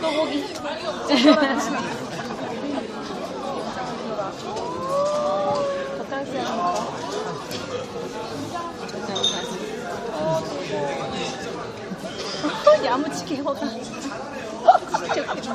떡고기. 야무치게 허가. 진짜 웃기다.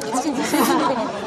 사진 찍으시면 되겠네요.